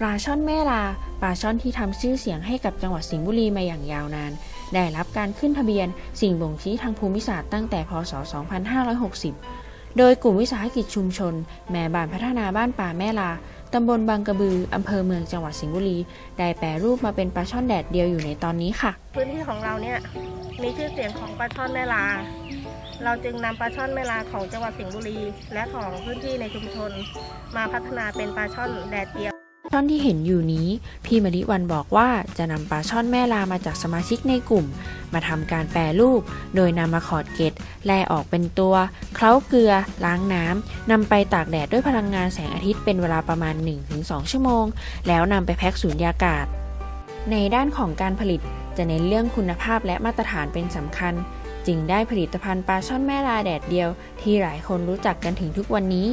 ปลาช่อนแม่ลา ปลาช่อนที่ทำชื่อเสียงให้กับจังหวัดสิงห์บุรีมาอย่างยาวนาน ได้รับการขึ้นทะเบียนสิ่งบ่งชี้ทางภูมิศาสตร์ตั้งแต่พศ 2560 โดยกลุ่มวิสาหกิจชุมชน แม่บ้านพัฒนาบ้านป่าแม่ลาตำบลบางกระบือ อำเภอเมืองจังหวัดสิงห์บุรี ได้แปรรูปมาเป็นปลาช่อนแดดเดียวอยู่ในตอนนี้ค่ะ พื้นที่ของเราเนี่ยมีชื่อเสียงของปลาช่อนแม่ลา เราจึงนำปลาช่อนแม่ลาของจังหวัดสิงห์บุรี และของพื้นที่ในชุมชน มาพัฒนาเป็นปลาช่อนแดดเดียว ช่อนที่เห็นอยู่นี้ พี่มริวันบอกว่าจะนำปลาช่อนแม่ลามาจากสมาชิกในกลุ่ม มาทำการแปรรูป โดยนำมาขอดเกล็ดแล่ออกเป็นตัว เคล้าเกลือ ล้างน้ำนำไปตากแดดด้วยพลังงานแสงอาทิตย์เป็นเวลาประมาณ 1-2 ชั่วโมง แล้วนำไปแพ็คสูญญากาศ ในด้านของการผลิตจะเน้นเรื่องคุณภาพและมาตรฐานเป็นสำคัญ จึงได้ผลิตภัณฑ์ปลาช่อนแม่ลาแดดเดียว ที่หลายคนรู้จักกันถึงทุกวันนี้